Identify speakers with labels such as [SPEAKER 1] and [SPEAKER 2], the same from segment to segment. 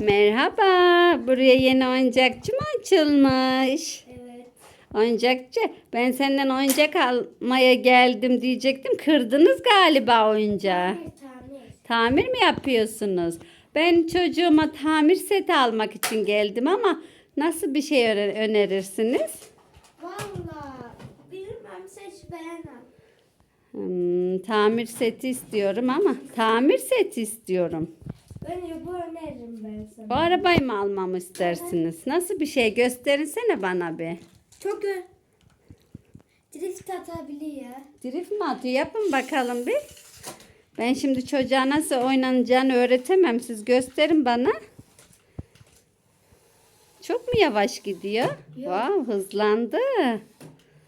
[SPEAKER 1] Merhaba. Buraya yeni oyuncakçı mı açılmış?
[SPEAKER 2] Evet.
[SPEAKER 1] Oyuncakçı. Ben senden oyuncak almaya geldim diyecektim. Kırdınız galiba oyuncağı.
[SPEAKER 2] Tamir tamir.
[SPEAKER 1] Tamir mi yapıyorsunuz? Ben çocuğuma tamir seti almak için geldim ama nasıl bir şey öner- önerirsiniz?
[SPEAKER 2] Valla bilmem seç beğenem.
[SPEAKER 1] Hmm, tamir seti istiyorum ama tamir seti istiyorum.
[SPEAKER 2] Bence bu öneririm ben sana.
[SPEAKER 1] Bu arabayı mı almamı istersiniz? Nasıl bir şey gösterinsene bana bir.
[SPEAKER 2] Çok ö- Drift atabiliyor.
[SPEAKER 1] Drift mi atıyor? Yapın bakalım bir. Ben şimdi çocuğa nasıl oynanacağını öğretemem. Siz gösterin bana. Çok mu yavaş gidiyor? Wow, hızlandı.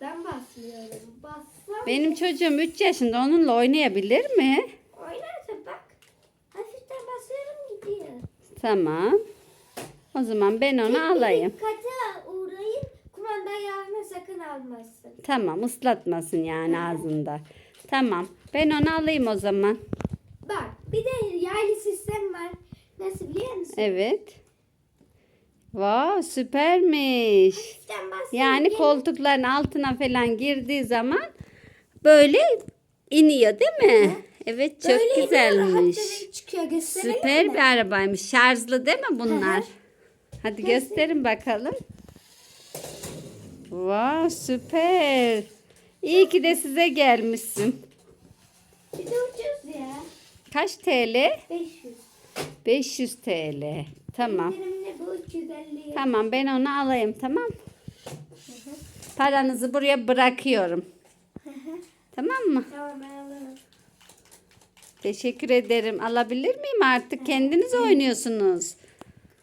[SPEAKER 2] Ben basmıyorum. Bassam
[SPEAKER 1] Benim çocuğum 3 yaşında onunla oynayabilir mi?
[SPEAKER 2] oynarsa bak. Hafiften basıyorum gidiyor.
[SPEAKER 1] Tamam. O zaman ben onu alayım.
[SPEAKER 2] Dikkate uğrayın. Kumanda yağını sakın almasın.
[SPEAKER 1] Tamam ıslatmasın yani ağzında. Tamam. Ben onu alayım o zaman.
[SPEAKER 2] Bak bir de yaylı sistem var. Nasıl biliyor musun?
[SPEAKER 1] Evet. Wow süpermiş. Yani koltukların altına falan girdiği zaman böyle iniyor değil mi? Evet çok
[SPEAKER 2] Böyle
[SPEAKER 1] güzelmiş.
[SPEAKER 2] çıkıyor
[SPEAKER 1] Süper
[SPEAKER 2] mi?
[SPEAKER 1] bir arabaymış. Şarjlı değil mi bunlar?
[SPEAKER 2] Hı hı.
[SPEAKER 1] Hadi gösterin bakalım. Wow süper. İyi ki de size gelmişsin.
[SPEAKER 2] Bir de ucuz ya.
[SPEAKER 1] Kaç TL?
[SPEAKER 2] 500.
[SPEAKER 1] 500 TL. Tamam.
[SPEAKER 2] İndirimli bu 350.
[SPEAKER 1] Tamam ben onu alayım tamam. Paranızı buraya bırakıyorum. Tamam mı?
[SPEAKER 2] Tamam ben alırım.
[SPEAKER 1] Teşekkür ederim. Alabilir miyim artık? Kendiniz oynuyorsunuz.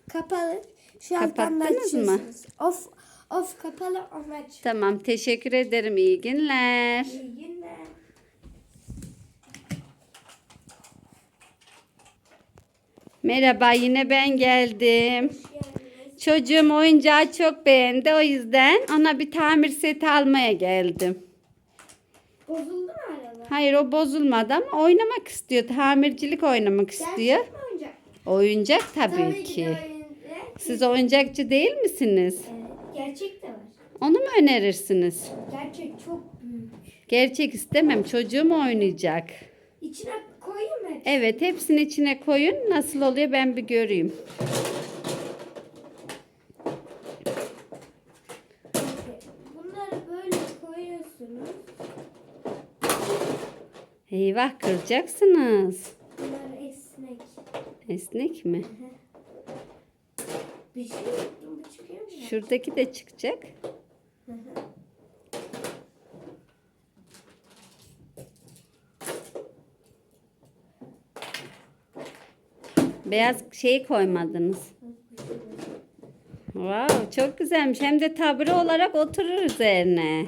[SPEAKER 2] Kapalı. Şu
[SPEAKER 1] Kapattınız mı?
[SPEAKER 2] Of of kapalı onu aç.
[SPEAKER 1] Tamam teşekkür ederim. İyi günler.
[SPEAKER 2] İyi günler.
[SPEAKER 1] Merhaba yine ben geldim. Çocuğum oyuncağı çok beğendi. O yüzden ona bir tamir seti almaya geldim.
[SPEAKER 2] Bozuldu mu araba?
[SPEAKER 1] Hayır o bozulmadı ama oynamak istiyor. Tamircilik oynamak istiyor.
[SPEAKER 2] Gerçek mi oyuncak?
[SPEAKER 1] Oyuncak tabii,
[SPEAKER 2] Tabii
[SPEAKER 1] ki.
[SPEAKER 2] ki.
[SPEAKER 1] Siz oyuncakçı değil misiniz?
[SPEAKER 2] Evet, gerçek de var.
[SPEAKER 1] Onu mu önerirsiniz?
[SPEAKER 2] Gerçek çok büyük.
[SPEAKER 1] Gerçek istemem. Çocuğum oynayacak.
[SPEAKER 2] İçine koyayım mı?
[SPEAKER 1] Evet hepsini içine koyun. Nasıl oluyor ben bir göreyim. Eyvah kıracaksınız.
[SPEAKER 2] Bunlar esnek.
[SPEAKER 1] Esnek mi?
[SPEAKER 2] Bir şey yaptım bu çıkıyor mu?
[SPEAKER 1] Şuradaki de çıkacak. Beyaz şey koymadınız. Wow, çok güzelmiş. Hem de tabure olarak oturur üzerine.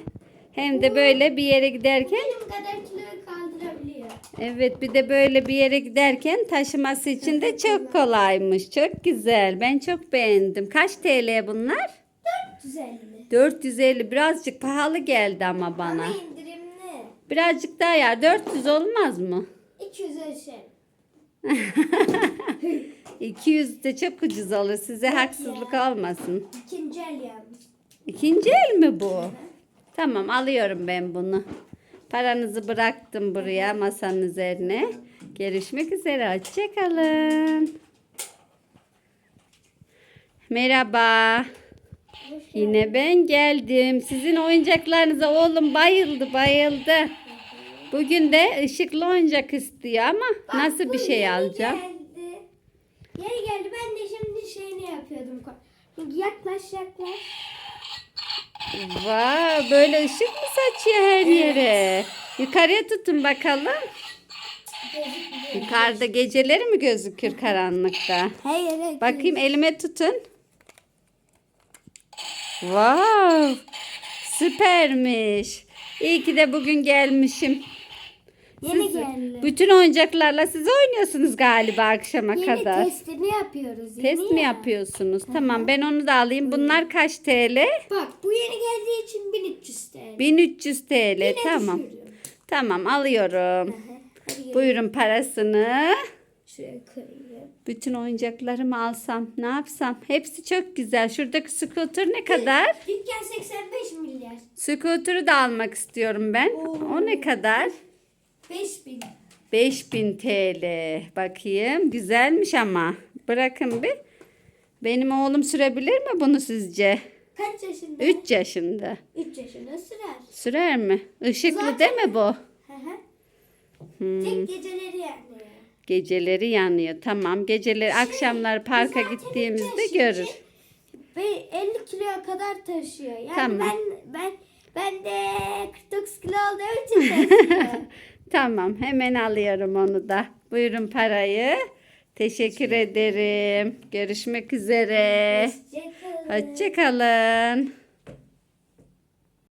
[SPEAKER 1] Hem de böyle bir yere giderken
[SPEAKER 2] Benim kadar.
[SPEAKER 1] Evet bir de böyle bir yere giderken taşıması için de çok kolaymış. Çok güzel. Ben çok beğendim. Kaç TL bunlar?
[SPEAKER 2] 450.
[SPEAKER 1] 450 birazcık pahalı geldi ama bana.
[SPEAKER 2] Ama indirimli.
[SPEAKER 1] Birazcık daha ya 400 olmaz mı?
[SPEAKER 2] 200 ölçelim.
[SPEAKER 1] 200 de çok ucuz olur. Size haksızlık olmasın.
[SPEAKER 2] İkinci el yalnız.
[SPEAKER 1] İkinci el mi bu? Tamam alıyorum ben bunu. Paranızı bıraktım buraya masanın üzerine. Görüşmek üzere. Hoşçakalın. Merhaba. Yine ben geldim. Sizin oyuncaklarınıza oğlum bayıldı bayıldı. Bugün de ışıklı oyuncak istiyor ama
[SPEAKER 2] Bak,
[SPEAKER 1] nasıl bir şey alacağım?
[SPEAKER 2] Geldi. Yeni geldi. Ben de şimdi şeyini yapıyordum. Yaklaş yaklaş.
[SPEAKER 1] Vay böyle ışık mı saçıyor her yere? Yukarıya tutun bakalım. Yukarıda geceleri mi gözükür karanlıkta?
[SPEAKER 2] Hayır evet.
[SPEAKER 1] Bakayım elime tutun. Wow! Süpermiş. İyi ki de bugün gelmişim.
[SPEAKER 2] Yeni
[SPEAKER 1] Siz
[SPEAKER 2] geldi.
[SPEAKER 1] bütün oyuncaklarla siz oynuyorsunuz galiba akşama
[SPEAKER 2] Yeni
[SPEAKER 1] kadar.
[SPEAKER 2] testini yapıyoruz.
[SPEAKER 1] Test
[SPEAKER 2] yeni
[SPEAKER 1] mi
[SPEAKER 2] ya.
[SPEAKER 1] yapıyorsunuz? Tamam ben onu da alayım. Bunlar kaç TL?
[SPEAKER 2] Bak bu yeni geldiği için 1300 TL.
[SPEAKER 1] 1300 TL.
[SPEAKER 2] Yine
[SPEAKER 1] tamam.
[SPEAKER 2] düşürüyorum.
[SPEAKER 1] Tamam alıyorum.
[SPEAKER 2] Gel.
[SPEAKER 1] Buyurun parasını.
[SPEAKER 2] Şuraya koyayım.
[SPEAKER 1] Bütün oyuncaklarımı alsam ne yapsam? Hepsi çok güzel. Şuradaki scooter ne kadar?
[SPEAKER 2] Dükkan 85 milyar.
[SPEAKER 1] Scooter'ı da almak istiyorum ben.
[SPEAKER 2] Oo.
[SPEAKER 1] O ne kadar?
[SPEAKER 2] 5000.
[SPEAKER 1] 5000 TL. Bakayım. Güzelmiş ama. Bırakın bir. Benim oğlum sürebilir mi bunu sizce?
[SPEAKER 2] Kaç yaşında?
[SPEAKER 1] 3 yaşında.
[SPEAKER 2] 3 yaşında sürer.
[SPEAKER 1] Sürer mi? Işıklı
[SPEAKER 2] Zaten-
[SPEAKER 1] değil mi bu?
[SPEAKER 2] Hı hı.
[SPEAKER 1] Hmm.
[SPEAKER 2] Tek geceleri yani.
[SPEAKER 1] Geceleri yanıyor. Tamam. Geceleri akşamlar parka gittiğimizde görür.
[SPEAKER 2] Ve 50 kiloya kadar taşıyor. Yani
[SPEAKER 1] Tamam.
[SPEAKER 2] ben ben ben de 49 kilo olduğum için taşıyor.
[SPEAKER 1] Tamam. Hemen alıyorum onu da. Buyurun parayı. Teşekkür ederim. Görüşmek üzere.
[SPEAKER 2] Hoşçakalın.
[SPEAKER 1] Hoşçakalın.